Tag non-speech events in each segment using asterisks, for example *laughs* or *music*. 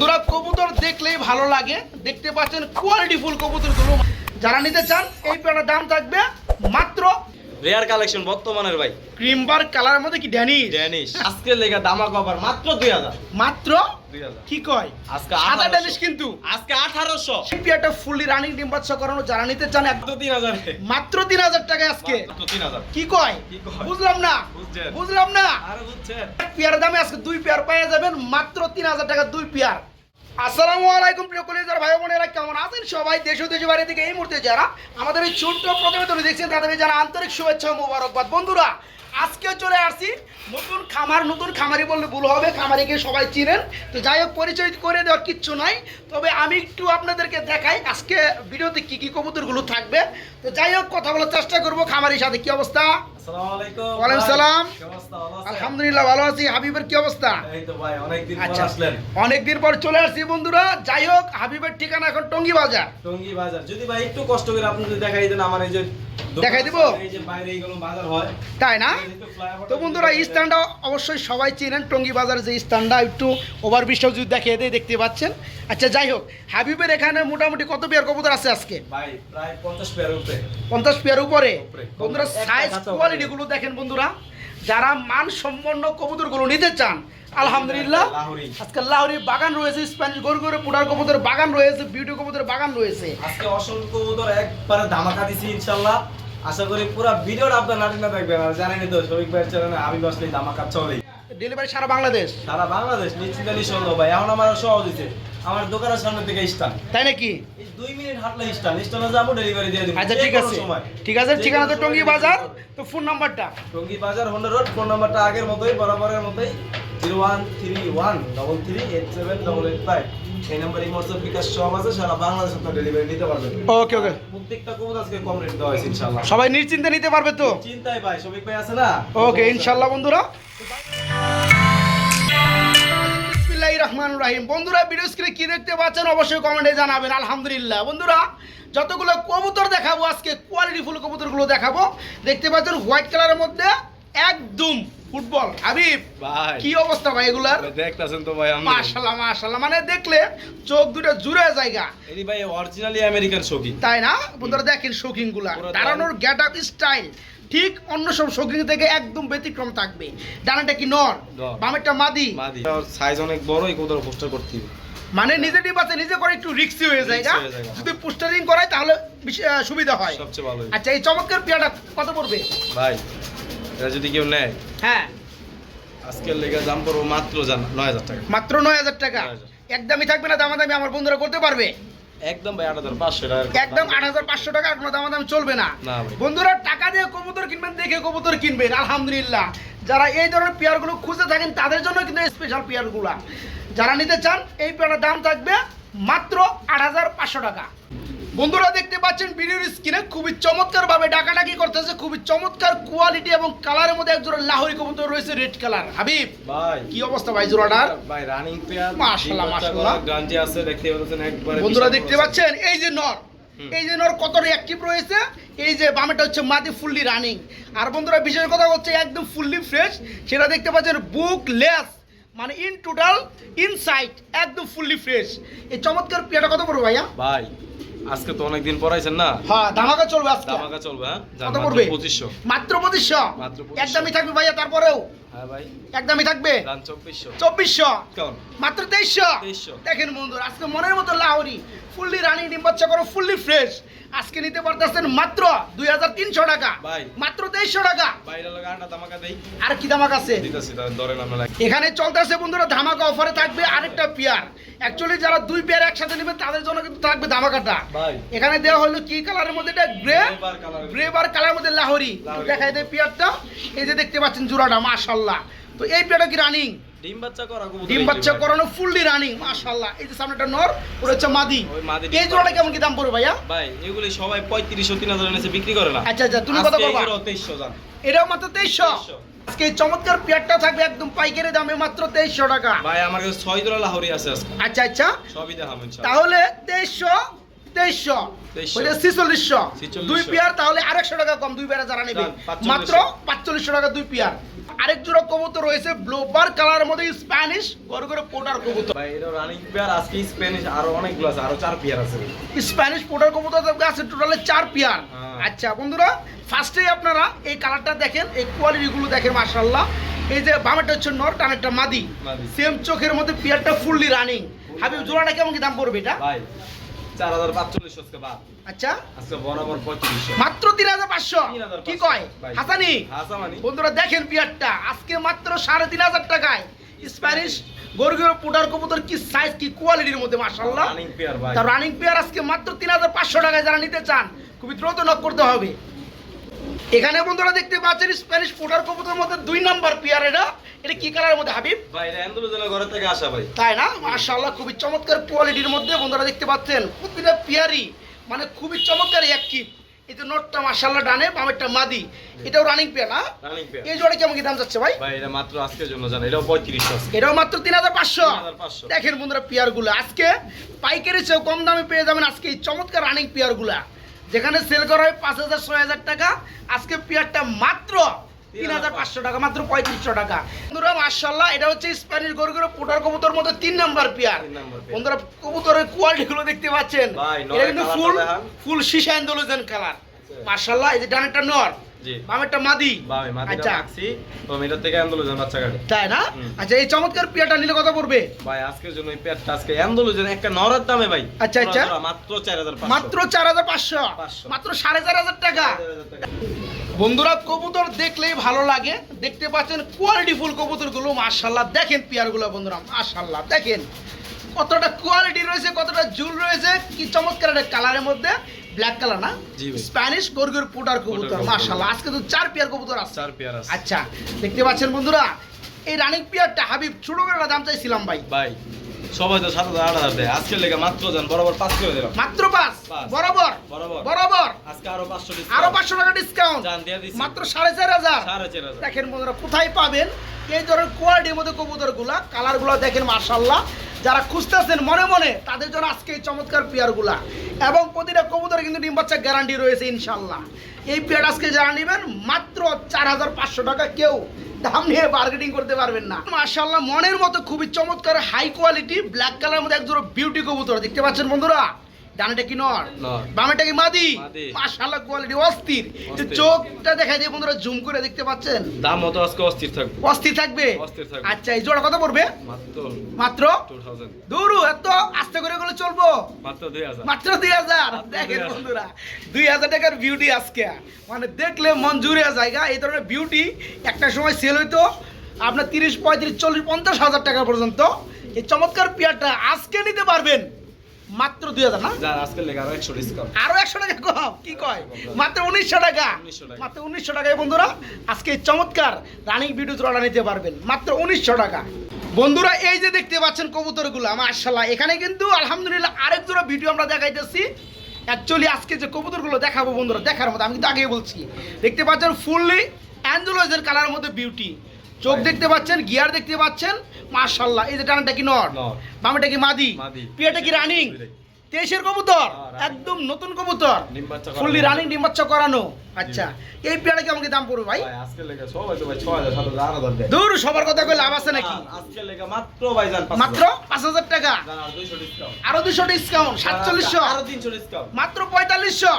বন্ধুরা কবুতর দেখলেই ভালো লাগে। দেখতে পাচ্ছেন কোয়ালিটি ফুল কবুতরগুলো যারা নিতে চান এই পেয়ারটার দাম থাকবে মাত্র রেয়ার কালেকশন বর্তমানের ভাই। ক্রিম বার কালারের মধ্যে কি ড্যানিশ? ড্যানিশ। আজকের লেগা দামা কভার মাত্র দুই হাজার। মাত্র দুই হাজার। কি কয়? আজকে 1800 ড্যানিশ কিন্তু। আজকে আঠারোশো। এই পেয়ারটা ফুললি রানিং ডিম বাচ্চা করানো যারা নিতে চান এক- মাত্র তিন হাজার। মাত্র তিন হাজার টাকা আজকে। মাত্র তিন হাজার। কি কয়? বুঝলাম না? বুঝলাম না। আরে বুঝছেন। পেয়ার দামে আজকে দুই পেয়ার পেয়ে যাবেন মাত্র তিন হাজার টাকা দুই পেয়ার। আসসালামু আলাইকুম প্রিয় কলেজার ভাই বোনেরা, কেমন আছেন সবাই? দেশ দেশের বাইরে থেকে এই মুহূর্তে যারা আমাদের এই ছোট্ট প্রতিবেদন দেখছেন, তাদের যারা আন্তরিক শুভেচ্ছা মোবারকবাদ। বন্ধুরা, আজকে চলে আসছি নতুন খামার, নতুন খামারি বললে ভুল হবে, খামারিকে সবাই চিনেন। তো যাই হোক, পরিচয় করে দেওয়ার কিচ্ছু নাই। তবে আমি একটু আপনাদেরকে দেখাই আজকে ভিডিওতে কি কি কবুতরগুলো থাকবে। তো যাই হোক, কথা বলার চেষ্টা করব, খামারির সাথে কি অবস্থা? আলহামদুলিল্লাহ ভালো আছি। হাবিবের কি অবস্থা? অনেকদিন পর আচ্ছা আসলেন। অনেকদিন পর চলে আসছি বন্ধুরা। যাই হোক হাবিবের ঠিকানা এখন টঙ্গি বাজার। টঙ্গী বাজার। যদি ভাই একটু কষ্ট করে আপনি দেখাই দেন আমার এই যে দেখাই দিব? আছে, এই যে বাইরে এইগুলো বাজার তাই না? এই যে flyover তো বন্ধুরা এই স্থানটা অবশ্যই সবাই চেনেন। টঙ্গি বাজার যে স্থানটা একটু ওভার ব্রিজটাও যদি দেখিয়ে দেয় দেখতে পাচ্ছেন। আচ্ছা যাই হোক হাবিবের এখানে মোটামুটি কত পেয়ার কবুতর আছে আজকে? প্রায় পঞ্চাশ পেয়ার উপরে। পঞ্চাশ পেয়ার উপরে। উপরে। বন্ধুরা সাইজ খাঁচা উপরে। কোয়ালিটি গুলো দেখেন বন্ধুরা যারা মান সম্পন্ন কবুতরগুলো নিতে চান আলহামদুলিল্লাহ। আজকে লাহোরি বাগান রয়েছে স্প্যানিশ গরু গরু পুডার কবুতর বাগান রয়েছে বিউটি কবুতর বাগান রয়েছে। আজকে অসংখ্য কবুতর একবারে ধামাকা দিছি ইনশাল্লাহ আশা করি পুরো ভিডিওটা আপনার নাটক না দেখবেন আর জানেনই তো ভাইয়ের চ্যানেলে আমি বসলেই ধামাকা চলেই ডেলিভারি সারা বাংলাদেশ। সারা বাংলাদেশ নিশ্চিত নিঃসন্দেহ ভাই এখন আমার সহজ হয়েছে। আমার দোকানের সামনে থেকে স্টান তাই নাকি? দুই মিনিট হাঁটলে স্টান স্টানে যাব ডেলিভারি দিয়ে দিব। আচ্ছা ঠিক আছে। ঠিক আছে ঠিকানা তো টঙ্গী বাজার। তো ফোন নাম্বারটা টঙ্গী বাজার হোন্ডা রোড ফোন নাম্বারটা আগের মতোই বরাবরের মতোই। Zero one three one double three eight seven double eight five এই নাম্বার এই বিকাশ সব আছে সারা বাংলাদেশ আপনার ডেলিভারি নিতে পারবেন। ওকে ওকে প্রত্যেকটা কবুত আজকে কম রেট দেওয়া হয়েছে ইনশাল্লাহ সবাই নিশ্চিন্তে নিতে পারবে তো? চিন্তায় ভাই শফিক ভাই আছে না? ওকে ইনশাল্লাহ বন্ধুরা। রহমানির রহিম। বন্ধুরা ভিডিও স্ক্রিনে কি দেখতে পাচ্ছেন অবশ্যই কমেন্টে জানাবেন আলহামদুলিল্লাহ। বন্ধুরা যতগুলো কবুতর দেখাবো আজকে কোয়ালিটি ফুল কবুতরগুলো দেখাবো দেখতে পাচ্ছেন হোয়াইট কালারের মধ্যে একদম ফুটবল হাবিব কি অবস্থা ভাই এগুলার? দেখতেছেন তো ভাই মানে দেখলে চোখ দুটো জুড়ে জায়গা। এটি ভাই অরিজিনালি আমেরিকান শৌখিন তাই না? বন্ধুরা দেখেন শৌখিনগুলা। দাঁড়ানোর গেট আপ স্টাইল ঠিক অন্য সব শৌখিন থেকে একদম ব্যতিক্রম থাকবে। ডানাটা কি নর। বামেরটা মাদি? মাদি। সাইজ অনেক বড় এই কবুতর পোস্টার করতে হবে? মানে নিজে ডিবাতে নিজে করে একটু রিক্সি হয়ে যায় Risky হয়ে। যদি পোস্টারিং করায় তাহলে সুবিধা হয়। সবচেয়ে ভালো আচ্ছা এই চমৎকার পেয়াটা কত পড়বে? ভাই এটা যদি কেউ নেয় হ্যাঁ। আজকের লেগে দাম পড়ব মাত্র নয় হাজার টাকা। মাত্র নয় হাজার টাকা। একদমই থাকবে না দামাদামি আমার বন্ধুরা করতে পারবে। একদম ভাই আট হাজার পাঁচশো টাকা একদম আট হাজার পাঁচশো টাকা কোনো দামাদামি চলবে না। না বন্ধুরা টাকা দিয়ে কবুতর কিনবেন দেখে কবুতর কিনবেন আলহামদুলিল্লাহ। যারা এই ধরনের পেয়ারগুলো খুঁজে থাকেন তাদের জন্য কিন্তু স্পেশাল পেয়ারগুলো। যারা নিতে চান এই পেয়ারের দাম থাকবে মাত্র আট হাজার পাঁচশো টাকা। বন্ধুরা দেখতে পাচ্ছেন ভিডিওর স্ক্রিনে খুবই চমৎকার ভাবে ডাকাডাকি করতেছে খুবই চমৎকার কোয়ালিটি এবং কালারের মধ্যে একজোড়া লাহোরি কবুতর রয়েছে রেড কালার হাবিব ভাই। কি অবস্থা ভাই জোড়াটার? ভাই রানিং পেয়ার মাশাআল্লাহ, মাশাআল্লাহ। গানটি আছে দেখতে পাচ্ছেন একবারে বন্ধুরা দেখতে পাচ্ছেন এই যে নর। এই যে নর কতটা অ্যাক্টিভ রয়েছে এই যে বামেটা হচ্ছে মাটি ফুললি রানিং আর বন্ধুরা বিশেষ কথা হচ্ছে একদম ফুললি ফ্রেশ সেটা দেখতে পাচ্ছেন বুক লেস মানে ইন টোটাল ইনসাইড একদম ফুললি ফ্রেশ এই চমৎকার পেয়াটা কত পড়বে ভাইয়া? ভাই আজকে তো অনেকদিন পড়াইছেন না? হ্যাঁ ধামাকা চলবে আজকে। ধামাকা চলবে হ্যাঁ? কত পড়বে পঁচিশশো। মাত্র পঁচিশশো? মাত্র 2500 একদমই থাকবে ভাইয়া তারপরেও? হ্যাঁ ভাই। একদমই থাকবে? দাম 2400 2400 কেমন? মাত্র তেইশশো? 2300 দেখেন বন্ধুরা আজকে মনের মতো লাহরি ফুললি রানিং ডিম বাচ্চা করো ফুললি ফ্রেশ। আজকে নিতে পারতেছেন মাত্র দুই হাজার তিনশো টাকা। মাত্র তেইশশো টাকা। আর কি দামাক আছে? এখানে চলতেছে বন্ধুরা ধামাকা অফারে থাকবে আরেকটা পেয়ার। অ্যাকচুয়ালি যারা দুই পেয়ার একসাথে নেবে তাদের জন্য কিন্তু থাকবে ধামাকাটা। এখানে দেওয়া হলো কি কালারের মধ্যে? এটা গ্রে গ্রে বার কালার। মধ্যে লাহরি। লাহোরি। দেখাই দেয় পেয়ারটা। এই যে দেখতে পাচ্ছেন জোড়াটা মাশাল্লাহ তো এই পেয়ারটা কি রানিং ডিম বাচ্চা করা ডিম বাচ্চা করানো ফুললি রানিং মাশাআল্লাহ। এই যে সামনেটা নর ওটা হচ্ছে মাদি। এই জোড়াটা কেমন কি দাম পড়বে ভাইয়া? ভাই এগুলি সবাই পঁয়ত্রিশশো তিন হাজার এনেছে বিক্রি করে না। আচ্ছা আচ্ছা তুমি কত করবা? তেইশশো জান এটাও মাত্র তেইশশো? 2300 আজকে চমৎকার পেয়ারটা থাকবে একদম পাইকারি দামে মাত্র তেইশশো টাকা। ভাই আমার কাছে ছয় লাহোরি আছে আচ্ছা আচ্ছা। সবই দেখাবো। তাহলে তেইশশো তেইশশো। 2300 ওইটা ছিচল্লিশশো। 4600 দুই পেয়ার তাহলে আরেকশো টাকা কম দুই পেয়ারে যারা নেবে। মাত্র পাঁচচল্লিশশো টাকা দুই পেয়ার। আরেক জোড়া কবুতর রয়েছে ব্লোবার কালারের মধ্যে স্প্যানিশ করে পোটার কবুতর। ভাই এটা রানিং পেয়ার আজকে স্প্যানিশ আরও অনেকগুলো আছে আরও চার পেয়ার আছে। স্প্যানিশ পোটার কবুতর আছে টোটালে চার পেয়ার। হ্যাঁ। আচ্ছা বন্ধুরা ফার্স্টেই আপনারা এই কালারটা দেখেন এই কোয়ালিটিগুলো দেখেন মার্শাল্লাহ এই যে বামেরটা হচ্ছে নর টানেরটা মাদি। মাদি। সেম চোখের মধ্যে পেয়ারটা ফুললি রানিং হাবিব জোড়াটা কেমন কি দাম পড়বে এটা? ভাই চার হাজার পাঁচচল্লিশ আজকে বাদ। আচ্ছা। আজকে বরাবর পঁয়ত্রিশশো মাত্র তিন হাজার পাঁচশো। কি কয়? ভাই। হাসানি? বন্ধুরা দেখেন পিয়ারটা। আজকে মাত্র সাড়ে তিন হাজার টাকায়। স্প্যানিশ গরুগুলো পুটার কবুতর কি সাইজ কি কোয়ালিটির মধ্যে মার্শাল্লাহ রানিং পেয়ার ভাই। রানিং পেয়ার আজকে মাত্র তিন হাজার পাঁচশো টাকায় যারা নিতে চান খুবই দ্রুত নক করতে হবে। এখানে বন্ধুরা দেখতে পাচ্ছেন স্প্যানিশ পোটার কবুতর মধ্যে দুই নাম্বার পেয়ার এটা। এটা কি কালারের মধ্যে হাবিব? ভাই এটা ঘরের থেকে আসা ভাই। তাই না? মার্শাল্লাহ খুবই চমৎকার কোয়ালিটির মধ্যে বন্ধুরা দেখতে পাচ্ছেন। প্রতিটা পেয়ারই মানে খুবই চমৎকার এই যে নোটটা মার্শাল্লাহ ডানে বামেরটা মাদি। এটাও রানিং পেয়ার না? রানিং পেয়ার এই জোড়া কেমন কি দাম যাচ্ছে ভাই? ভাই এটা মাত্র আজকের জন্য জান এটাও পঁয়ত্রিশশো আছে এটাও মাত্র তিন হাজার পাঁচশো। 3,500 দেখেন বন্ধুরা পেয়ারগুলো আজকে পাইকারি চেয়েও কম দামে পেয়ে যাবেন আজকে এই চমৎকার রানিং পেয়ারগুলা যেখানে সেল করা হয় পাঁচ হাজার ছয় হাজার টাকা। আজকে পিয়ারটা মাত্র তিন হাজার পাঁচশো টাকা মাত্র পঁয়ত্রিশশো টাকা। বন্ধুরা মার্শাল্লাহ এটা হচ্ছে স্প্যানিশ গরুগুলো পোটার কবুতর মতো তিন নাম্বার পেয়ার। বন্ধুরা কবুতরের কোয়ালিটি গুলো দেখতে পাচ্ছেন। এটা কিন্তু ফুল ফুল শিশা আন্দোলন কালার। মার্শাল্লাহ এই যে ডানেরটা নর। জি বামেরটা মাদি। ভাই মাটিটা আচ্ছা। রাখছি তো এটার থেকে আন্দোলন বাচ্চা কাটে। তাই না? আচ্ছা এই চমৎকার পেয়ারটা নিলে কত পড়বে? ভাই আজকের জন্য এই পেয়ারটা আজকে আন্দোলন একটা নরের দামে ভাই। আচ্ছা, আচ্ছা। মাত্র চার মাত্র চার হাজার পাঁচশো। 500 মাত্র সাড়ে চার হাজার টাকা। বন্ধুরা কবুতর দেখলেই ভালো লাগে। দেখতে পাচ্ছেন কোয়ালিটি ফুল কবুতরগুলো। মাশাল্লাহ দেখেন পেয়ারগুলো বন্ধুরা মাশাল্লাহ দেখেন। কতটা কোয়ালিটি রয়েছে কতটা জুল রয়েছে কি চমৎকার একটা কালারের মধ্যে। ব্ল্যাক কালার না। স্প্যানিশ গরগের পোটার কবুতর মাশাল আজকে তো চার পেয়ার কবুতর আছে। চার পেয়ার আছে। আচ্ছা দেখতে পাচ্ছেন বন্ধুরা এই রানিং পেয়ারটা হাবিব ছোটবেলা দাম চাইছিলাম ভাই। ভাই সবাই তো সাত হাজার আট হাজার দেয়। আজকের লেগে মাত্র যান বরাবর পাঁচ করে দিলাম। মাত্র পাঁচ। বরাবর? বরাবর। বরাবর? আজকে আরও পাঁচশো আরও পাঁচশো টাকা ডিসকাউন্ট মাত্র সাড়ে চার হাজার? সাড়ে চার হাজার। দেখেন বন্ধুরা কোথায় পাবেন? এই ধরনের কোয়ালিটির মধ্যে কবুতরগুলা কালারগুলো দেখেন মার্শাল্লাহ যারা খুঁজতেছেন মনে মনে তাদের জন্য আজকে এই চমৎকার পেয়ারগুলা। এবং প্রতিটা কবুতরে কিন্তু ডিম বাচ্চা গ্যারান্টি রয়েছে ইনশাল্লাহ এই পেয়ার আজকে যারা নেবেন মাত্র চার হাজার পাঁচশো টাকা কেউ দাম নিয়ে বার্গেটিং করতে পারবেন না। মার্শাল্লাহ মনের মতো খুবই চমৎকার হাই কোয়ালিটি ব্ল্যাক কালার মধ্যে এক দুটো বিউটি কবুতর। দেখতে পাচ্ছেন বন্ধুরা? ডানেটা কি নর। বামেটা কি মাদি। মার্শাল্লাহ কোয়ালিটি অস্থির। চোখটা দেখাই দিয়ে বন্ধুরা জুম করে দেখতে পাচ্ছেন? দাম মতো আজকে অস্থির থাকবে। অস্থির থাকবে? আচ্ছা এই জোড়া কত পড়বে? মাত্র মাত্র? টু থাউজেন্ড দৌড়ু এত আস্তে করে গেলে চলবো? মাত্র দুই হাজার। মাত্র দুই হাজার? মাত্র দেখেন বন্ধুরা দুই হাজার টাকার বিউটি আজকে। মানে দেখলে মন জুড়ে জায়গা এই ধরনের বিউটি একটা সময় সেল হইতো আপনার তিরিশ পঁয়ত্রিশ চল্লিশ পঞ্চাশ হাজার টাকা পর্যন্ত। এই চমৎকার পেয়ারটা আজকে নিতে পারবেন। মাত্র দুই হাজার না? যান আজকের লেগে আরও একশো ডিসকাউন্ট আরও একশো টাকা কম? কি কয়? মাত্র উনিশশো টাকা। মাত্র উনিশশো টাকায় বন্ধুরা আজকে চমৎকার রানিং ভিডিও তোলা নিতে পারবেন। মাত্র উনিশশো টাকা। বন্ধুরা এই যে দেখতে পাচ্ছেন কবুতরগুলো মার্শাল্লাহ এখানে কিন্তু আলহামদুলিল্লাহ আরেক জোড়া ভিডিও আমরা দেখাইতেছি। অ্যাকচুয়ালি আজকে যে কবুতরগুলো দেখাবো বন্ধুরা দেখার মতো আমি কিন্তু আগেই বলছি। দেখতে পাচ্ছেন ফুললি অ্যান্ডোলয়েজের কালারের মধ্যে বিউটি চোখ দেখতে পাচ্ছেন গিয়ার দেখতে পাচ্ছেন মার্শাল্লাহ এই যে টানটা কি নর। বামেটা কি মাদি। পিয়াটা কি রানিং তেইশের কবুতর হ্যাঁ, একদম নতুন কবুতর। ফুললি রানিং ডিম বাচ্চা করানো। আচ্ছা এই পেয়ারা কেমন দাম পড়বে ভাই? দূর সবার কথা কই লাভ আছে নাকি? মাত্র পাঁচ হাজার। টাকা? আর দুশো ডিসকাউন্ট সাতচল্লিশশো। আরও তিনশো ডিসকাউন্ট মাত্র পঁয়তাল্লিশশো।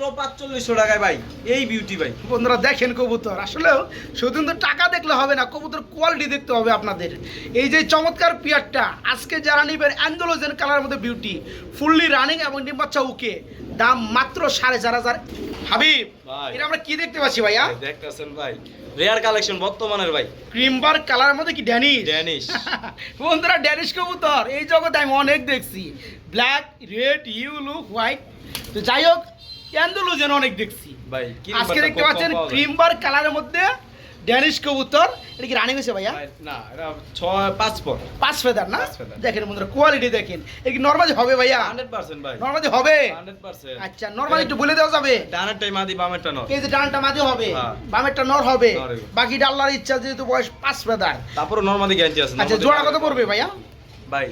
মাত্র পাঁচচল্লিশশো টাকায় ভাই এই বিউটি ভাই। বন্ধুরা দেখেন কবুতর আসলেও শুধু কিন্তু টাকা দেখলে হবে না কবুতর কোয়ালিটি দেখতে হবে আপনাদের। এই যে চমৎকার পিয়ারটা আজকে যারা নিবেন অ্যান্ডোলোজেন কালারের মধ্যে বিউটি ফুললি রানিং এবং উকে দাম মাত্র সাড়ে চার হাজার। হাবিব ভাই। এটা আমরা কি দেখতে পাচ্ছি ভাইয়া? ভাই, দেখতেছেন ভাই। রেয়ার কালেকশন বর্তমানের ভাই। ক্রিমবার কালারের মধ্যে কি ড্যানিশ ড্যানিশ *laughs* বন্ধুরা ড্যানিশ কবুতর এই জগতে আমি অনেক দেখছি। ব্ল্যাক রেড ইউলু হোয়াইট তো যাই হোক অ্যান্ডোলোজেন অনেক দেখছি। ভাই আজকে দেখতে পাচ্ছেন ক্রিমবার কালারের মধ্যে ড্যানিশ কবুতর। এটা কি রানিং হয়েছে ভাইয়া? না এটা ছয় পাঁচ পর পাঁচ ফেদার না? দেখেন বন্ধুরা কোয়ালিটি দেখেন। এটা কি নর্মালি হবে ভাইয়া? হান্ড্রেড পার্সেন্ট ভাই। নর্মালি হবে? হান্ড্রেড পার্সেন্ট আচ্ছা নর্মালি একটু বলে দেওয়া যাবে। ডানেরটাই মাদি বামেরটা নয়। এই যে ডানটা মাঝে হবে হ্যাঁ। বামেরটা নর হবে। নর। বাকিটা আল্লাহর ইচ্ছা যেহেতু বয়স পাঁচ ফেদার তারপরে নর্মাদি গ্যারান্টি আছে আচ্ছা জোড়া কত পড়বে ভাইয়া? ভাই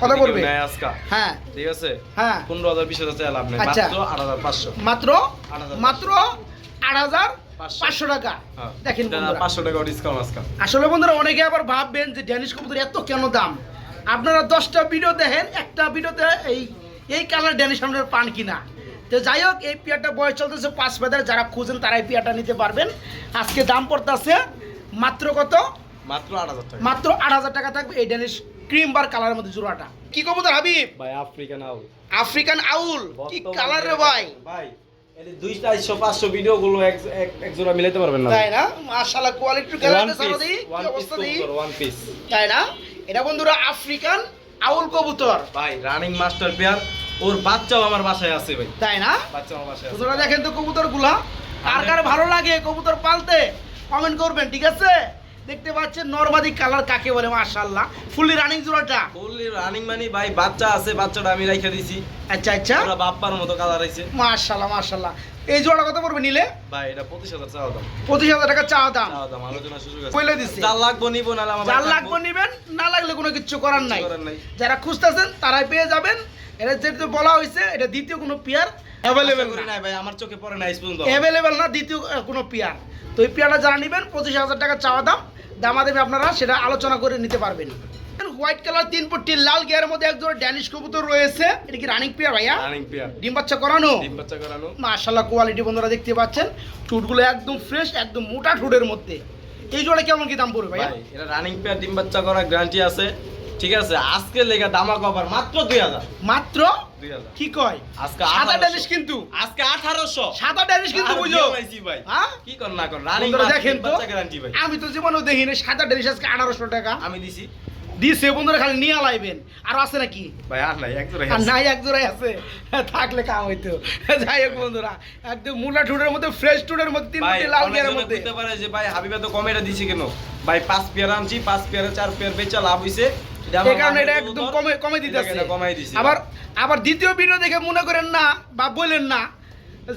নেয় আজকা। হ্যাঁ। ঠিক আছে? হ্যাঁ। পনেরো হাজার বিশ হাজার চাই লাভ নেই। আচ্ছা। মাত্র আট হাজার পাঁচশো। মাত্র মাত্র আট হাজার পাঁচশো। পাঁচশো টাকা। হ্যাঁ। দেখেন পাঁচশো টাকা ডিসকাউন্ট আজকা আসলে বন্ধুরা অনেকে আবার ভাববেন যে ড্যানিশ কবুতর এত কেন দাম? আপনারা দশটা ভিডিও দেখেন একটা ভিডিওতে এই এই কালার ড্যানিশ আপনার পান কিনা? তো যাই হোক এই পিয়ারটা বয়স চলতেছে পাঁচ ফেদার যারা খুঁজেন তারা এই পিয়ারটা নিতে পারবেন। আজকে দাম পড়তেছে মাত্র কত? মাত্র আট হাজার টাকা। মাত্র আট হাজার টাকা থাকবে এই ড্যানিশ ক্রিম বার কালারের মধ্যে জোড়াটা। কি কবুতর হাবিব? ভাই আফ্রিকান আউল। আফ্রিকান আউল? কি কালার রে ভাই? ভাই এই দুই চারশো পাঁচশো ভিডিও গুলো এক জোড়া মিলাইতে পারবেন না। তাই না? মাশাআল্লাহ কোয়ালিটির ওয়ান পিস ওয়ান কি পিস অবস্থা দিই? ওয়ান পিস তাই না? এটা বন্ধুরা আফ্রিকান আউল কবুতর। ভাই রানিং মাস্টার পেয়ার ওর বাচ্চাও আমার বাসায় আছে ভাই। তাই না? বাচ্চা আমার বাসায় আছে। দেখেন তো কবুতরগুলা কার কার ভালো লাগে কবুতর পালতে? কমেন্ট করবেন ঠিক আছে? দেখতে পাচ্ছেন নরমাদি কালার কাকে বলে মাশাআল্লাহ। ফুললি রানিং জোড়াটা বললি রানিং মানি ভাই বাচ্চা আছে বাচ্চাটা আমি রাইখা দিছি। আচ্ছা আচ্ছা। ওরা বাপ্পার মতো কালার আইছে মাশাআল্লাহ মাশাআল্লাহ। এই জোড়া কত পড়বে নিলে? ভাই এটা পঁচিশ হাজার চাওয়া দাম। পঁচিশ হাজার টাকা চাওয়া দাম। চাওয়া দাম আলোচনা সুযোগ আছে। বলে দিছি। যার লাগবো নিবো নাহলে আমার ভাই লাগবে নিবেন না লাগলে কোনো কিছু করার নাই। করার নাই। যারা খুঁজতেছেন তারাই পেয়ে যাবেন। এটা যেহেতু বলা হয়েছে এটা দ্বিতীয় কোনো পিয়ার। অ্যাভেলেবেল নাই ভাই আমার চোখে পড়ে না এই পর্যন্ত। অ্যাভেলেবেল না দ্বিতীয় কোনো পিয়ার। তো এই পিয়ারটা যারা নেবেন পঁচিশ হাজার টাকা চাওয়া দাম। দামা দেবে আপনারা সেটা আলোচনা করে নিতে পারবেন। হোয়াইট কালার তিন পট্টি লাল গিয়ারের মধ্যে একজোড়া ড্যানিশ কবুতর রয়েছে। এটা কি রানিং পিয়ার ভাইয়া? রানিং পেয়ার ডিম বাচ্চা করানো? ডিম বাচ্চা করানো। মাশাল্লাহ কোয়ালিটি বন্ধুরা দেখতে পাচ্ছেন। ঠুটগুলো একদম ফ্রেশ একদম মোটা ঠুটের মধ্যে। এই জোড়া কেমন কি দাম পড়বে ভাইয়া? ভাই এটা রানিং পেয়ার ডিম বাচ্চা করা গ্যারান্টি আছে। ঠিক আছে আজকে লেগা দামা কভার মাত্র দুই হাজার। মাত্র? কি কয়? আজকে সাদা ড্যানিশ কিন্তু। আজকে আঠারোশো। সাদা ড্যানিশ কিন্তু বুঝো। ভাই। হ্যাঁ? কি কর না কর রানিং দেখেন তো আমি তো জীবনেও দেখিনি সাদা ড্যানিশ আজকে আঠারোশো টাকা। আমি দিছি। দিছে বন্ধুরা খালি নিয়ে লাইবেন আর আছে নাকি? ভাই আর নাই এক জোড়াই আছে। নাই এক জোড়াই আছে। থাকলে কাম হইতো। যাই হোক বন্ধুরা একদম মুলা টুডের মধ্যে ফ্রেশ টুডের মধ্যে তিন লাল অনেকজনে মধ্যে। বুঝতে পারে যে ভাই হাবিবা তো কমেটা দিছে কেন? ভাই পাঁচ পেয়ার আনছি পাঁচ পেয়ারে চার পেয়ার বেচা লাভ হইছে। এই কারণে এটা একদম কমে কমে দিতেছে। কমাই দিছি? আবার আবার দ্বিতীয় ভিডিও দেখে মনে করেন না বা বলেন না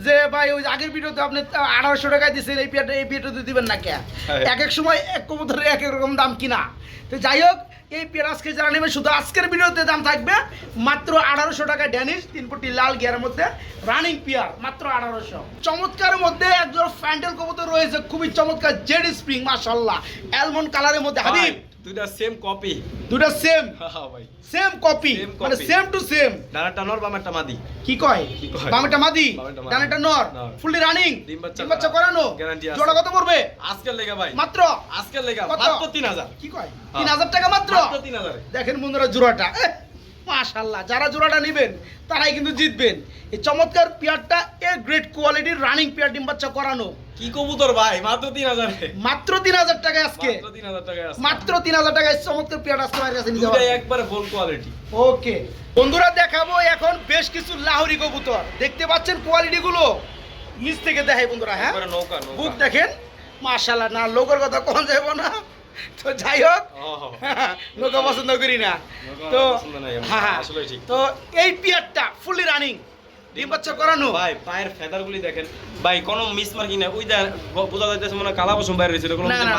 যে ভাই ওই আগের ভিডিওতে আপনি আঠারোশো টাকায় দিচ্ছেন এই পিয়াটা এই পিয়াটা দিবেন না কে? হ্যাঁ। এক এক সময় এক কবুতরের এক এক রকম দাম কিনা। তো যাই হোক এই পেয়ার আজকে যারা নেবেন শুধু আজকের ভিডিওতে দাম থাকবে মাত্র আঠারোশো টাকা ড্যানিশ তিন ফুটি লাল গিয়ারের মধ্যে রানিং পিয়ার মাত্র আঠারোশো। চমৎকার মধ্যে একজন ফ্যান্টেল কবুতর রয়েছে খুবই চমৎকার জেড স্প্রিং মাশাল্লাহ অ্যালমন্ড কালারের মধ্যে। হাবিব দুইটা সেম কপি দুটা সেম ভাই। সেম কপি মানে সেম টু সেম ডানাটা নর বামেরটা মাদি। কি কয়? কয়? মাদি। ডানেটা নর। ফুললি রানিং ডিম বাচ্চা ডিম বাচ্চা করা। করানো। Guarantee আছে। জোড়া কত পড়বে? আজকের লেগা ভাই। মাত্র? আজকের লেগা? মাত্র তিন হাজার। কি কয়? হ্যাঁ। তিন হাজার টাকা মাত্র? মাত্র তিন হাজারে। দেখেন বন্ধুরা জোড়াটা। মাশাল্লাহ যারা জোড়াটা নেবেন তারাই কিন্তু জিতবেন। এই চমৎকার পেয়ারটা এ গ্রেট কোয়ালিটির রানিং পেয়ার ডিম বাচ্চা করানো। কি কবুতর ভাই? মাত্র তিন হাজারে মাত্র তিন হাজার টাকা আজকে। মাত্র তিন হাজার টাকা আছে মাত্র তিন হাজার টাকা এই চমৎকার পেয়ার আজকে আমার কাছে নিতে পারবেন একবারে ফুল কোয়ালিটি ওকে। বন্ধুরা দেখাবো এখন বেশ কিছু লাহোরি কবুতর। দেখতে পাচ্ছেন কোয়ালিটি গুলো? নিচ থেকে দেখাই বন্ধুরা হ্যাঁ? বুক দেখেন? মাশাল্লাহ না লোকের কথা কখন যাব না। *laughs* তো যাই হোক *laughs* নৌকা লোক পছন্দ করি না। তো হ্যাঁ হ্যাঁ। তো এই পিয়ারটা ফুলি রানিং ডিম বাচ্চা করানো? ভাই পায়ের দেখেন। ভাই কোনো মিস মার্কিং না ওই বোঝা যাইতেছে মনে কালা বসুম বাইরে কোনো না না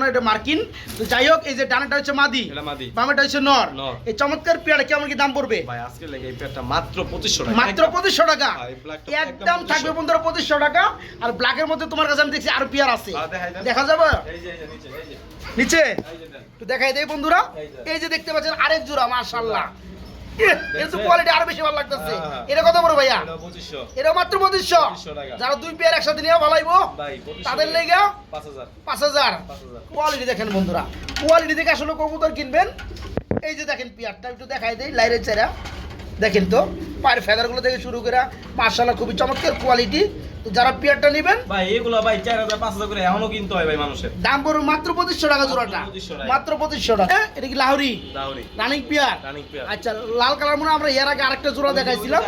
না এটা মার্কিন তো যাই হোক এই যে ডানাটা হচ্ছে মাদি এটা মাদি। বামেটা হচ্ছে নর। এই চমৎকার পেয়ারটা কেমন কি দাম পড়বে? ভাই আজকে লেগে এই পেয়ারটা মাত্র পঁচিশশো টাকা। মাত্র পঁচিশশো টাকা। এই blackটা একদম থাকবে 2500 বন্ধুরা টাকা। আর ব্ল্যাকের মধ্যে তোমার কাছে আমি দেখছি আরও পিয়ার আছে। হ্যাঁ। দেখা যাবে? এই যে নিচে নিচে? দেখাই দেই বন্ধুরা। এই যে। এই যে দেখতে পাচ্ছেন আরেক জোড়া মাশাআল্লাহ। কোয়ালিটি আরও বেশি ভালো লাগতেছে। হ্যাঁ। এটা কত বড় ভাইয়া? এটা মাত্র পঁচিশশো? যারা দুই পেয়ার একসাথে নিয়ে ভালাইবো তাদের। লেগে পাঁচ হাজার। কোয়ালিটি দেখেন বন্ধুরা। কোয়ালিটি দেখে আসলে কবুতর কিনবেন। এই যে দেখেন পিয়ারটা একটু দেখাই দেই লাইরের চেরা দেখেন তো পায়ের ফেদারগুলো থেকে শুরু করে মার্শাল্লাহ খুবই চমৎকার কোয়ালিটি তো যারা পিয়ারটা নেবেন ভাই এগুলো ভাই চার হাজার পাঁচ হাজার করে এমনও কিনতে হয় ভাই মানুষের। দাম পড়বে মাত্র পঁচিশশো টাকা জোড়াটা। মাত্র পঁচিশশো টাকা। হ্যাঁ, এটা কি লাহোরি? দাহরি রানিং পিয়ার রানিং পেয়ার আচ্ছা লাল কালার মনে আমরা এর আগে আরেকটা জোড়া দেখাইছিলাম।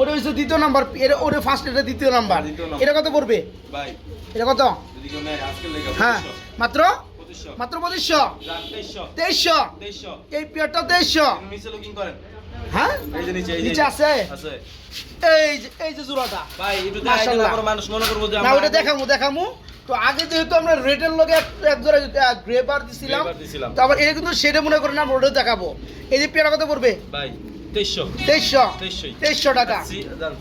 ওটা হচ্ছে দ্বিতীয় নাম্বার এটা ওটা ফার্স্ট এটা দ্বিতীয় নাম্বার। এটা কত পড়বে? ভাই এটা কত? যদি কেউ নেয় আজকে লেগে হ্যাঁ মাত্র? মাত্র পঁচিশশো? যান, তেইশশো। তেইশশো? তেইশশো। এই পিয়ারটা তেইশশো। নিচে লুকিং করেন। হ্যাঁ? এই যে নিচে এই যে নিচে আছে? আছে। এই যে এই যে জোড়াটা। ভাই একটু মাশাআল্লাহ। দেখাই মানুষ মনে করব যে না আমরা ওটা দেখামু দেখামু। তো আগে যেহেতু আমরা রেটের লগে এক- এক জোড়া গ্রেবার দিছিলাম Grey bar এটা কিন্তু সেটা মনে করেন আমরা ওটা দেখাবো। এই যে পেয়ারা কত পড়বে? ভাই তেইশশো। তেইশশো। তেইশশো। টাকা।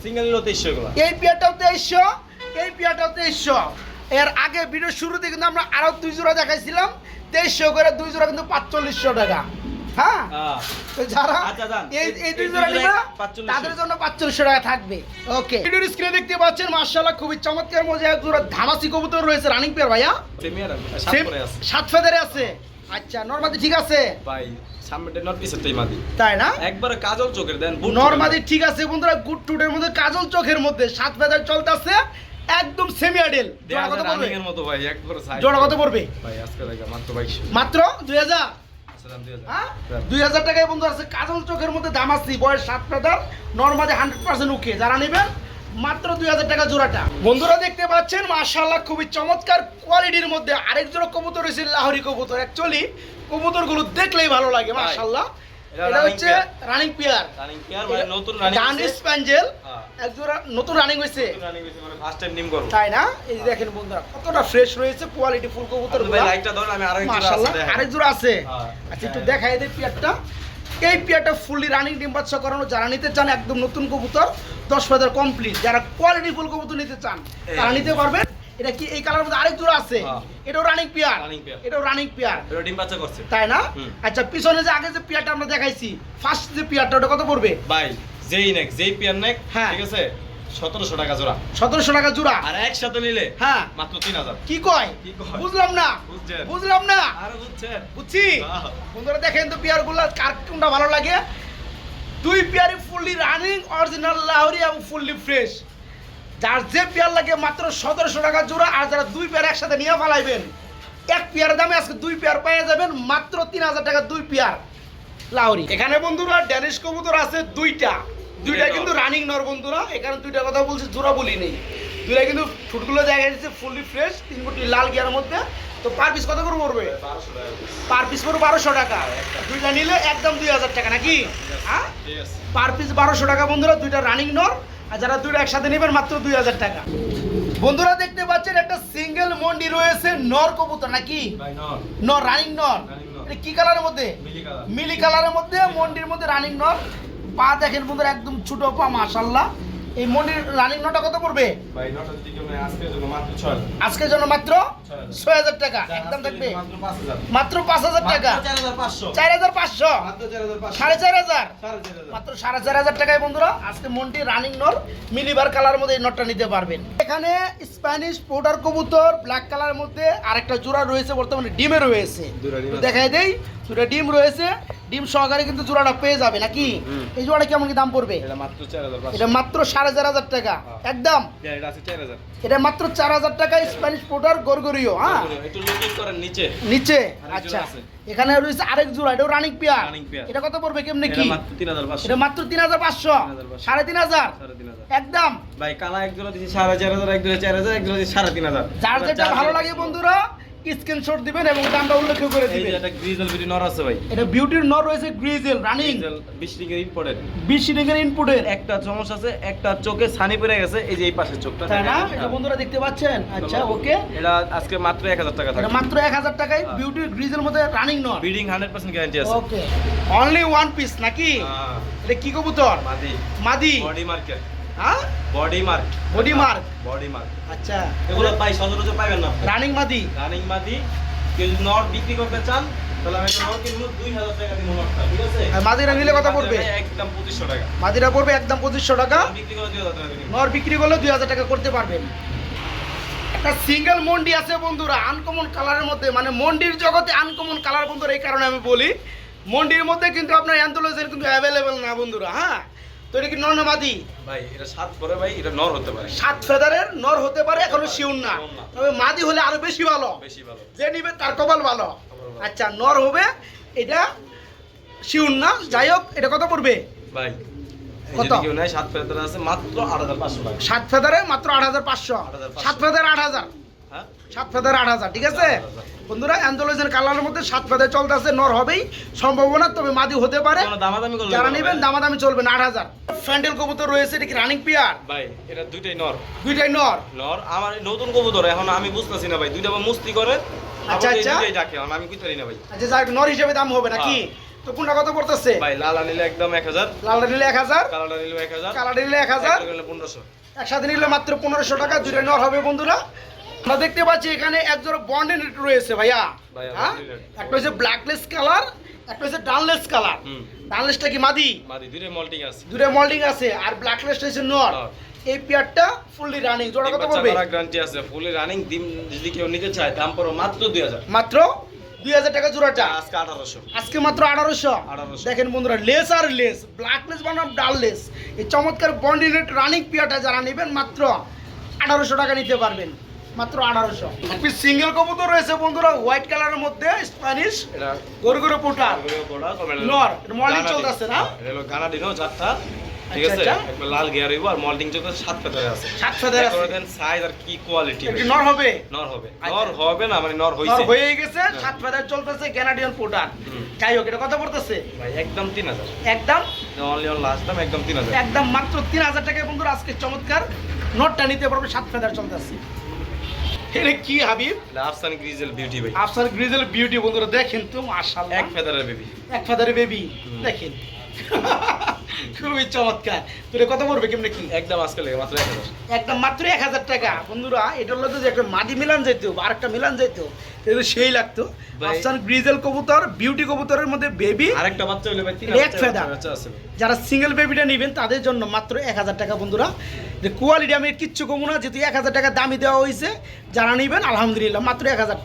সিঙ্গেল নিলো তেইশশো এই পেয়ারটাও তেইশশো এই পেয়ারটাও তেইশশো। এর আগে ভিডিও শুরুতে কিন্তু আমরা আরও দুই জোড়া দেখাইছিলাম তেইশশো করে দুই জোড়া কিন্তু পাঁচচল্লিশশো টাকা। হ্যাঁ? তো যারা এই এই- এই দুই জোড়া দুই নিবে জোড়ায় 45 তাদের জন্য পাঁচচল্লিশশো টাকা থাকবে। ওকে। ভিডিওর স্ক্রিনে দেখতে পাচ্ছেন মার্শাল্লাহ খুবই চমৎকার মজা এক জোড়া ধামাসি কবুতর রয়েছে রানিং পেয়ার ভাইয়া। সাত Same- করে আছে। সাত ফেদারে আছে। আচ্ছা নর্মাদি ঠিক আছে? ভাই সামনেটা নট পিছেরটাই মাদি। তাই না? একবারে কাজল চোখের দেন বুট ঠিক আছে বন্ধুরা গুড টুডের মধ্যে কাজল চোখের মধ্যে সাত ফেদার চলতেছে একদম সেমি আডেল জোড়া কত পড়বে? জোড়া কত পড়বে? ভাই আজকে মাত্র মাত্র দুই হাজার? আচ্ছা দাম দুই হাজার হ্যাঁ? দুই হাজার। টাকায় বন্ধু আছে কাজল চোখের মধ্যে দাম আছে বয়স সাত ফেদার নর্মাদি হান্ড্রেড পার্সেন্ট ওকে যারা নেবেন মাত্র দুই হাজার টাকা জোড়াটা। বন্ধুরা দেখতে পাচ্ছেন মাশাল্লাহ খুবই চমৎকার কোয়ালিটির মধ্যে আরেক জোড়া কবুতর রয়েছে লাহরি কবুতর। অ্যাকচুয়ালি কবুতরগুলো দেখলেই ভালো লাগে মাশাল্লাহ এটা এটা হচ্ছে রানিং পেয়ার রানিং পেয়ার মানে নতুন রানিং ডানিস প্যাঞ্জেল হ্যাঁ। নতুন রানিং হয়েছে রানিং হয়েছে মানে ফার্স্ট টাইম নিম করব। তাই না? এই যে দেখেন বন্ধুরা কতটা ফ্রেশ রয়েছে কোয়ালিটি ফুল কবুতর আপনি ভাই লাইটটা ধরেন আমি আরেক জোড়া আছে আরেক জোড়া আছে। হ্যাঁ। আচ্ছা একটু দেখাই দেই পিয়ারটা। এই পিয়ারটা ফুললি রানিং ডিম বাচ্চা করানো যারা নিতে চান একদম নতুন কবুতর দশ হাজার কমপ্লিট যারা কোয়ালিটি ফুল কবুতর নিতে চান। তারা নিতে পারবেন। এটা কি এই কালার মধ্যে আরেক জোড়া আছে? হ্যাঁ। এটাও রানিং পিয়ার এটাও রানিং পিয়ার ডিম বাচ্চা করছে। তাই না? আচ্ছা পিছনে যে আগে যে পিয়ারটা আমরা দেখাইছি ফার্স্ট যে পিয়ারটা ওটা কত পড়বে? ভাই যেই নেক যেই পেয়ার নেক হ্যাঁ। ঠিক আছে? সতেরোশো টাকা জোড়া। সতেরোশো টাকা জোড়া। আর একসাথে নিলে হ্যাঁ। মাত্র তিন হাজার। কি কয়? বুঝলাম না। বুঝলাম না। আর বুঝছেন? বুঝছি। বন্ধুরা দেখেন তো পেয়ারগুলো কার কোনটা ভালো লাগে? দুই পেয়ারই ফুললি রানিং অরিজিনাল লাহরি এবং ফুললি ফ্রেশ যার যে পেয়ার লাগে মাত্র সতেরোশো টাকা জোড়া আর যারা দুই পেয়ার একসাথে নিয়ে ফালাইবেন এক পেয়ার দামে আজকে দুই পেয়ার পেয়ে যাবেন মাত্র তিন হাজার টাকা দুই পেয়ার। লাহরি। এখানে বন্ধুরা ড্যানিশ কবুতর আছে দুইটা। দুইটা কিন্তু রানিং নর বন্ধুরা এখানে দুইটা কথা বলছি জোড়া বলি নেই। দুইটা কিন্তু ফুটগুলো জায়গায় দিচ্ছে ফুললি ফ্রেশ তিন কোটি লাল গিয়ার মধ্যে। তো পার পিস কত করে পড়বে? পার পিস পড়বে বারোশো টাকা। দুইটা নিলে একদম দুই হাজার টাকা নাকি? হ্যাঁ? পার পিস বারোশো টাকা বন্ধুরা দুইটা রানিং নর আর যারা দুটো একসাথে নেবেন মাত্র দুই হাজার টাকা। বন্ধুরা দেখতে পাচ্ছেন একটা সিঙ্গেল মন্ডি রয়েছে নর কবুতর নাকি? নর। রানিং নর। কি কালারের মধ্যে? মিলি মিলি কালারের মধ্যে মন্ডির মধ্যে রানিং নর। পা দেখেন বন্ধুরা একদম ছোট পা মাশাল্লাহ এই মন্ডির রানিং নটা কত পড়বে? ভাই নটা যদি কেউ আজকের জন্য মাত্র ছয় হাজার। আজকের জন্য মাত্র ছয় হাজার। টাকা। একদম থাকবে। মাত্র পাঁচ হাজার। মাত্র পাঁচ হাজার টাকা। মাত্র চার হাজার পাঁচশো। চার হাজার পাঁচশো। মাত্র চার হাজার পাঁচশো। সাড়ে চার হাজার। সাড়ে চার হাজার। মাত্র সাড়ে চার হাজার টাকায় বন্ধুরা আজকে মন্টি রানিং নর মিলিবার কালার মধ্যে এই নটটা নিতে পারবেন। এখানে স্প্যানিশ পোডার কবুতর ব্ল্যাক কালার মধ্যে আরেকটা জোড়া রয়েছে বর্তমানে ডিমে রয়েছে। দেখাই দেই দুটা ডিম রয়েছে ডিম সহকারে কিন্তু জোড়াটা পেয়ে যাবে নাকি? এই জোড়াটা কেমন কি দাম পড়বে? এটা মাত্র এটা সাড়ে চার হাজার টাকা হ্যাঁ। একদম? হ্যাঁ, এটা এটা মাত্র চার হাজার টাকায় স্প্যানিশ পোডার গরগরিও হ্যাঁ? নিচে। নিচে আচ্ছা। এখানে রয়েছে আরেক জোড়া এটাও রানিং পেয়ার এটা কত পড়বে কেমনে কি? এটা মাত্র তিন হাজার পাঁচশো। সাড়ে তিন হাজার? একদম। ভাই কালা এক জোড়া দিচ্ছি সাড়ে চার হাজার এক জোড়া চার হাজার এক জোড়া সাড়ে তিন হাজার। যার যেটা ভালো লাগে বন্ধুরা স্ক্রিনশট দিবেন এবং দামটা উল্লেখ করে দিবেন। একটা গ্রিজেল বিটি নর আছে ভাই। এটা বিউটির নর রয়েছে গ্রিজেল রানিং গ্রিজেল বিশ টিকের ইম্পোর্টেড বিশ সিলিংয়ের ইনপুটের একটা সমস্যা আছে একটা চোখে ছানি পড়ে গেছে এই যে এই পাশের চোখটা তাই না? হ্যাঁ। এটা বন্ধুরা দেখতে পাচ্ছেন? আচ্ছা ওকে। এটা আজকে মাত্র এক হাজার টাকা এটা থাকে মাত্র এক হাজার টাকায় হ্যাঁ। বিউটির গ্রিজের মধ্যে রানিং নর। বিডিং হান্ড্রেড পার্সেন্ট গ্যারান্টি আছে। ওকে। অনলি ওয়ান পিস নাকি? হ্যাঁ, এটা কি কবুতর? মাদি। মাদি। বডি মার্কেট হ্যাঁ? Body mark body mark body mark আচ্ছা। এগুলো ভাই সচরাচর পাইবেন না রানিং মাদি রানিং মাদি কেউ যদি নট বিক্রি করতে চান তাহলে আমি একটা নট কিনবো দুই হাজার টাকা দিব নটটা ঠিক আছে? মাদিরা নিলে কত পড়বে? একদম পঁচিশশো টাকা। মাদিরা পড়বে একদম পঁচিশশো টাকা। বিক্রি করে দুই হাজার টাকা কিনবো। নর বিক্রি করলে দুই হাজার টাকা করতে পারবেন। একটা সিঙ্গেল মন্ডি আছে বন্ধুরা আনকমন কালারের মধ্যে। মানে মন্ডির জগতে আনকমন কালার বন্ধুরা এই কারণে আমি বলি। মন্ডির মধ্যে কিন্তু আপনার অ্যান্থোলজির কিন্তু অ্যাভেলেবেল না বন্ধুরা হ্যাঁ? তো এটা কি নর্নমাদি ভাই এটা সাত পরে ভাই এটা নর হতে পারে। সাত ফেদারের নর হতে পারে এখনও না। শিউর না। তবে মাদি হলে আরও বেশি ভালো। বেশি ভালো। যে নিবে তার কপাল ভালো। আচ্ছা নর হবে এটা শিউন না। যাই হোক এটা কত পড়বে? ভাই কত? সাত ফেরত আছে মাত্র আট হাজার পাঁচশো সাত ফেদারে মাত্র আট হাজার পাঁচশো। সাত ফেদারে আট হাজার। সাত ফেদার আট হাজার ঠিক আছে? বন্ধুরা অ্যান্ডোলজের কালারের মধ্যে সাত ফেদার চলতে আছে নর হবেই সম্ভাবনা তবে মাদি হতে পারে। যারা নেবেন। দামাদামি চলবে আট হাজার। ফ্যান্ডেল কবুতর রয়েছে এটা কি রানিং পিয়ার ভাই এটা দুইটাই নর। দুইটাই নর? নর আমার নতুন কবুতর এখন আমি বুঝতেছি না ভাই। দুইটা মুস্তি করে আচ্ছা, আচ্ছা। আমি না ভাই। আচ্ছা যাক নর হিসেবে দাম হবে নাকি? তো কোনটা কত পড়তেছে? ভাই লালা নিলে একদম এক হাজার। লালটা নিলে এক হাজার? কালারটা নিলে এক হাজার। কালারটা নিলে এক হাজার? নিলে পনেরোশো। একসাথে নিলে মাত্র পনেরোশো টাকা দুইটা নর হবে বন্ধুরা। আমরা দেখতে পাচ্ছি এখানে একজোড়া বন্ডেড রয়েছে ভাইয়া। হ্যাঁ? একটা হচ্ছে ব্ল্যাকলেস কালার একটা হচ্ছে ডানলেস কালার ডানলেসটা কি মাদি? মাদি দুইটাই মল্টিং আছে। দুটো মল্ডিং আছে আর ব্ল্যাকলেসটা হচ্ছে নর। এই পেয়ারটা ফুললি রানিং জোড়া কত পড়বে? গ্যারান্টি আছে ফুলি রানিং দিন যদি কেউ নিতে চায় দাম পড়ো মাত্র দুই হাজার। মাত্র দুই হাজার টাকা জোড়াটা? আজকে আঠারোশো। আজকে মাত্র আঠারোশো। 1800 দেখেন বন্ধুরা লেস আর লেস ব্ল্যাকলেস বানাম ডাললেস এই চমৎকার বন্ডিনেট রানিং পিয়াটা যারা নেবেন মাত্র আঠারোশো টাকা নিতে পারবেন। মাত্র আঠারোশো। সিঙ্গেল কবুতর রয়েছে বন্ধুরা হোয়াইট কালারের মধ্যে স্প্যানিশ গরু গরু নর, এটা চলতেছে না? গানা দিনও চারটা। ঠিক আছে। লাল গিয়ার হইব আর মল্টিং চলতে সাত ফেদারে আছে। সাত ফেদার আছে। দেন সাইজ আর কি কোয়ালিটি একটু নর হবে? নর হবে। নর হবে না মানে নর নর হয়ে গেছে সাত ফেদার চলতেছে ক্যানাডিয়ান পোটার। যাই হোক এটা কথা পড়তেছে? ভাই একদম তিন হাজার। একদম? অনলি অন লাস্ট দাম একদম মাত্র টাকায় বন্ধুরা আজকে চমৎকার। নোটটা নিতে পারবে সাত ফেদার চলতেছে। এটা কি হাবিব? আফসান গ্রিজেল বিউটি ভাই। আফসান গ্রিজেল বিউটি বন্ধুরা দেখেন তো মাশাআল্লাহ। এক ফেদারের বেবি এক ফাদারে বেবি দেখেন। খুবই চমৎকার। তোরে কত পড়বে কেমনে কি? একদম আজকে লেগে মাত্র এক হাজার। একদম মাত্র এক হাজার টাকা। বন্ধুরা এটা হলো যে একটা মাটি মিলান যেত আর একটা মিলান যেত তাহলে সেই লাগতো। আফসান গ্রিজেল কবুতর বিউটি কবুতরের মধ্যে বেবি আরেকটা বাচ্চা হলে ভাই হাজার ফেদার। যারা সিঙ্গেল বেবিটা নেবেন তাদের জন্য মাত্র এক হাজার টাকা বন্ধুরা। যে কোয়ালিটি আমি কিচ্ছু কমু না যেহেতু এক হাজার টাকা দামি দেওয়া হয়েছে যারা নেবেন আলহামদুলিল্লাহ মাত্র এক হাজার